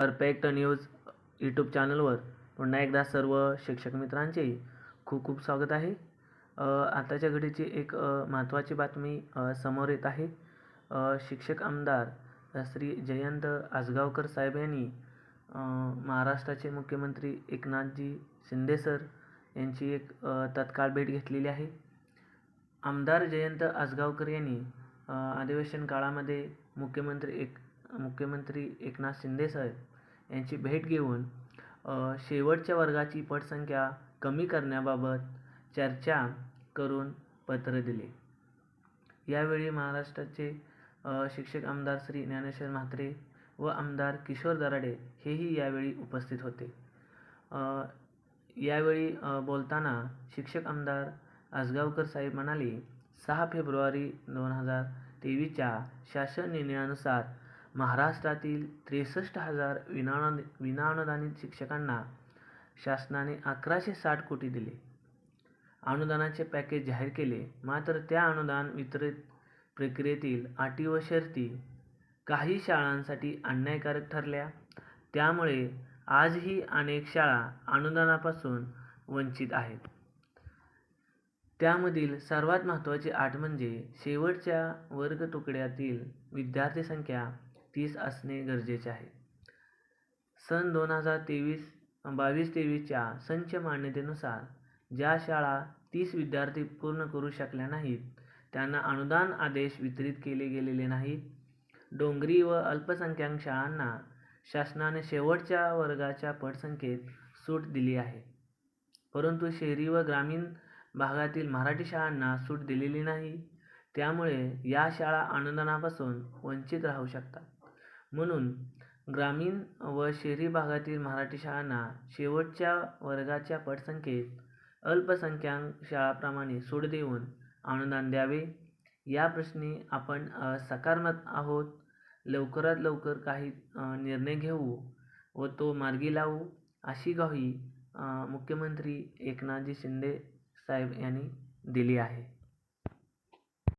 Perfect news YouTube चॅनलवर पुन्हा एकदा सर्व शिक्षक मित्रांचे खूप खूप स्वागत आहे. आताच्या घडीची एक महत्त्वाची बातमी समोर येत आहे. शिक्षक आमदार श्री जयंत आसगावकर साहेब यांनी महाराष्ट्राचे मुख्यमंत्री एकनाथजी शिंदे सर यांची एक तत्काळ भेट घेतलेली आहे. आमदार जयंत आसगावकर यांनी अधिवेशन काळामध्ये मुख्यमंत्री एक मुख्यमंत्री एकनाथ शिंदे साहेब यांची भेट घेऊन शेवटच्या वर्गाची पटसंख्या कमी करण्याबाबत चर्चा करून पत्र दिले. यावेळी महाराष्ट्राचे शिक्षक आमदार श्री ज्ञानेश्वर म्हात्रे व आमदार किशोर दराडे हेही यावेळी उपस्थित होते. यावेळी बोलताना शिक्षक आमदार आसगावकर साहेब म्हणाले सहा फेब्रुवारी दोन हजार तेवीसच्या शासन निर्णयानुसार महाराष्ट्रातील त्रेसष्ट हजार विनाअनु विनाअनुदानित शिक्षकांना शासनाने अकराशे साठ कोटी दिले. अनुदानाचे पॅकेज जाहीर केले. मात्र त्या अनुदान वितरित प्रक्रियेतील अटी व शर्ती काही शाळांसाठी अन्यायकारक ठरल्या. त्यामुळे आजही अनेक शाळा अनुदानापासून वंचित आहेत. त्यामधील सर्वात महत्त्वाची आठ म्हणजे शेवटच्या वर्ग तुकड्यातील विद्यार्थी संख्या तीस असणे गरजेचे आहे. सन दोन हजार तेवीस बावीस तेवीसच्या संच मान्यतेनुसार ज्या शाळा तीस विद्यार्थी पूर्ण करू शकल्या नाहीत त्यांना अनुदान आदेश वितरित केले गेलेले नाहीत. डोंगरी व अल्पसंख्याक शाळांना शासनाने शेवटच्या वर्गाच्या पटसंख्येत सूट दिली आहे. परंतु शहरी व ग्रामीण भागातील मराठी शाळांना सूट दिलेली नाही. त्यामुळे या शाळा अनुदानापासून वंचित राहू शकतात. म्हणून ग्रामीण व शहरी भागातील मराठी शाळांना शेवटच्या वर्गाच्या पटसंख्येत अल्पसंख्याक शाळांप्रमाणे सूट देऊन अनुदान द्यावे. या प्रश्नी आपण सकारात्मक आहोत. लवकरात लवकर काही निर्णय घेऊ व तो मार्गी लावू. अशी ग्वाही मुख्यमंत्री एकनाथजी शिंदे साहेब यांनी दिली आहे.